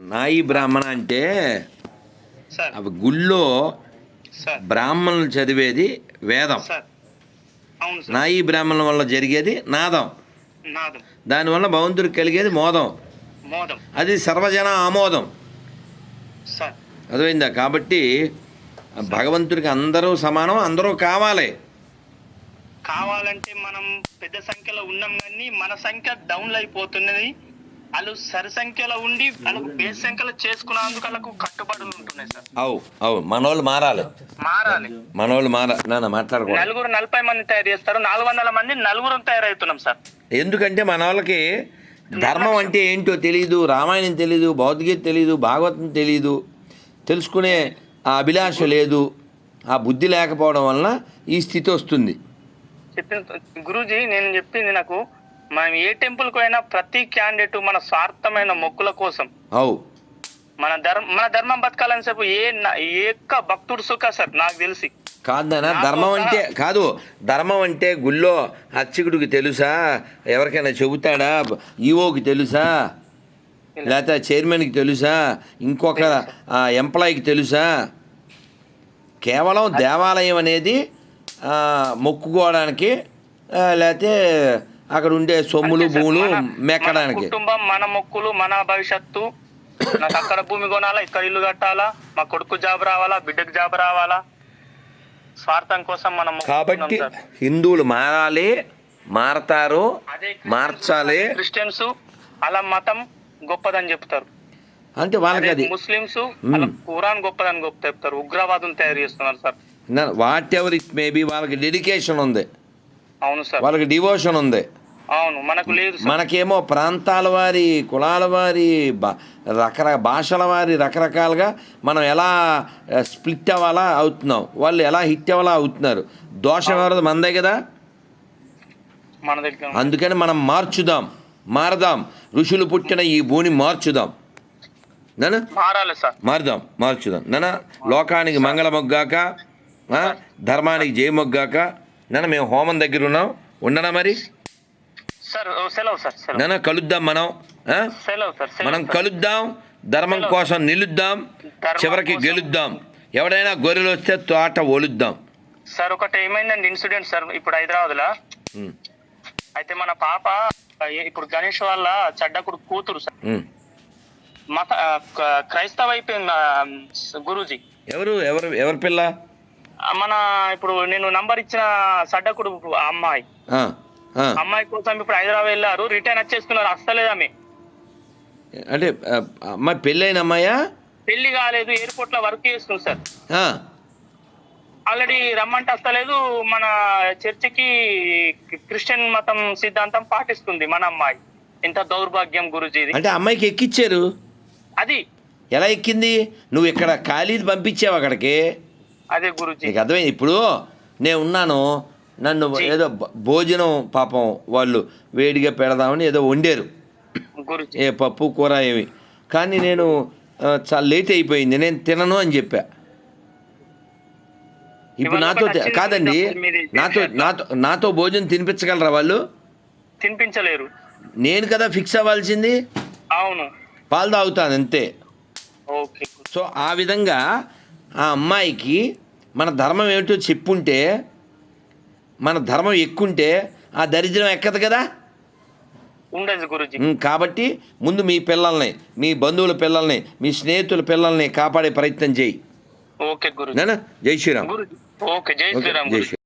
నాయి బ్రాహ్మణ అంటే అవి గుళ్ళో బ్రాహ్మణులు చదివేది వేదం. నాయి బ్రాహ్మణుల వల్ల జరిగేది నాదం. నాదం. దానివల్ల భగవంతుడికి కలిగేది మోదం. మోదం. అది సర్వజన ఆమోదం. అర్థమైందా? కాబట్టి భగవంతుడికి అందరూ సమానం అందరూ కావాలి. కావాలంటే మనం పెద్ద సంఖ్యలో ఉన్నాం కానీ మన సంఖ్య డౌన్ అయిపోతున్నది. వాళ్ళు సరి సంఖ్యలో ఉండి వాళ్ళకు బేస్ సంఖ్యలో చేసుకున్నందుకు వాళ్ళకు కట్టుబడులు ఉంటున్నాయి సార్. అవు అవు మనోళ్ళు మారాలి. మారాలి. మనోళ్ళు మార నాన్న మాట్లాడకూడదు. నలుగురు నలభై మంది తయారు చేస్తారు నాలుగు వందల మంది నలుగురు తయారవుతున్నాం సార్. ఎందుకంటే మన వాళ్ళకి ధర్మం అంటే ఏంటో తెలియదు రామాయణం తెలియదు భగవద్గీత తెలియదు భాగవతం తెలియదు తెలుసుకునే ఆ అభిలాష లేదు ఆ బుద్ధి లేకపోవడం వలన ఈ స్థితి వస్తుంది. చెప్పిన గురూజీ నేను చెప్పింది నాకు మనం ఏ టెంపుల్కు అయినా ప్రతి క్యాండిడేట్ మన స్వార్థమైన మొక్కుల కోసం అవు. మన ధర్మ మన ధర్మం బతకాలని చెప్పు ఏ ఏ భక్తుడు సుఖ సార్ నాకు తెలిసి. కాదనా ధర్మం అంటే కాదు ధర్మం అంటే గుళ్ళో అర్చకుడికి తెలుసా? ఎవరికైనా చెబుతాడా? ఈఓకి తెలుసా? లేకపోతే చైర్మన్కి తెలుసా? ఇంకొక ఎంప్లాయీకి తెలుసా? కేవలం దేవాలయం అనేది మొక్కుకోవడానికి లేకపోతే అక్కడ ఉండే సొమ్ములు. భూములు మెక్కడానికి. కుటుంబం మన మొక్కులు మన భవిష్యత్తు. నాకు అక్కడ భూమి కొనాలా ఇక్కడ ఇల్లు కట్టాలా మా కొడుకు జాబ్ రావాలా బిడ్డకు జాబ్ రావాలా? స్వార్థం కోసం మనం కాబట్టి. హిందువులు మారాలి మారతారు మార్చాలి. క్రిస్టియన్స్ అలా మతం గొప్పదని చెప్తారు. అంటే వాళ్ళకి అది ముస్లిమ్స్ అలా ఖురాన్ గొప్పదని గొప్ప చెప్తారు. ఉగ్రవాదం తయారు చేస్తున్నారు sir. Whatever it maybe వాళ్ళకి డెడికేషన్ ఉంది. అవును సార్. వాళ్ళకి డివోషన్ ఉంది. అవును మనకు లేదు మనకేమో ప్రాంతాల వారి కులాల వారి రకర భాషల వారి రకరకాలుగా మనం ఎలా స్ప్లిట్ అవ్వాలా అవుతున్నాం. వాళ్ళు ఎలా హిట్ అవ్వాలా అవుతున్నారు. దోషం ఎవరిది? మనదే కదా? మన దగ్గర అందుకని మనం మార్చుదాం మారదాం. ఋషులు పుట్టిన ఈ భూని మార్చుదాం. నానా? మారాలి సార్. మారుదాం మార్చుదాం. నానా? లోకానికి మంగళమొగ్గాక ధర్మానికి జయమొగ్గాక నాన్న మేము హోమం దగ్గర ఉన్నాం. ఉండనా మరి? నాన్న కలుద్దాం మనం మనం. కలుద్దాం ధర్మం కోసం నిలుద్దాం చివరికి. గెలుద్దాం. ఎవడైనా గొర్రెలు వస్తే తోట ఒలుద్దాం. సార్ ఒకటి ఏమైందండి ఇన్సిడెంట్ సార్ ఇప్పుడు హైదరాబాద్లో అయితే మన పాప ఇప్పుడు గణేష్ వాళ్ళ చెడ్డకుడు కూతురు సార్. మత క్రైస్తవ అయిపోయింది గురూజీ. ఎవరు ఎవరు ఎవరి పిల్ల? మన ఇప్పుడు నేను నంబర్ ఇచ్చిన సడ్డకుడు అమ్మాయి. అమ్మాయి కోసం ఇప్పుడు హైదరాబాద్ వెళ్ళారు రిటర్న్ వచ్చేస్తున్నారు అస్సలేదు ఆమె. అంటే అమ్మాయి పెళ్ళైన అమ్మాయా? పెళ్ళి కాలేదు ఎయిర్పోర్ట్లో వర్క్ చేస్తుంది సార్. ఆల్రెడీ రమ్మంటే వస్తలేదు మన చర్చికి క్రిస్టియన్ మతం సిద్ధాంతం పాటిస్తుంది మన అమ్మాయి. ఎంత దౌర్భాగ్యం గురుజీది. అంటే అమ్మాయికి ఎక్కిచ్చారు? అది. ఎలా ఎక్కింది? నువ్వు ఇక్కడ ఖాళీది పంపించావు అక్కడికి? అదే గురుజీ. అర్థమైంది? ఇప్పుడు నేను ఉన్నాను నన్ను ఏదో భోజనం పాపం వాళ్ళు వేడిగా పెడదామని ఏదో వండారు. ఏ పప్పు కూర ఏమి. కానీ నేను చాలా లేట్ అయిపోయింది. నేను తినను అని చెప్పా. ఇప్పుడు నాతో కాదండి. నాతో. నాతో నాతో భోజనం తినిపించగలరా వాళ్ళు? తినిపించలేరు. నేను కదా ఫిక్స్ అవ్వాల్సింది? అవును. పాలు తాగుతాను అంతే. ఓకే. సో ఆ విధంగా ఆ అమ్మాయికి మన ధర్మం ఏమిటో చెప్పుంటే మన ధర్మం ఎక్కుంటే ఆ దరిద్రం ఎక్కదు కదా? ఉండదు గురుజీ. కాబట్టి ముందు మీ పిల్లల్ని మీ బంధువుల పిల్లల్ని మీ స్నేహితుల పిల్లల్ని కాపాడే ప్రయత్నం చేయి. ఓకే నానా? జై శ్రీరామ్. ఓకే జై శ్రీరామ్ జై శ్రీరామ్.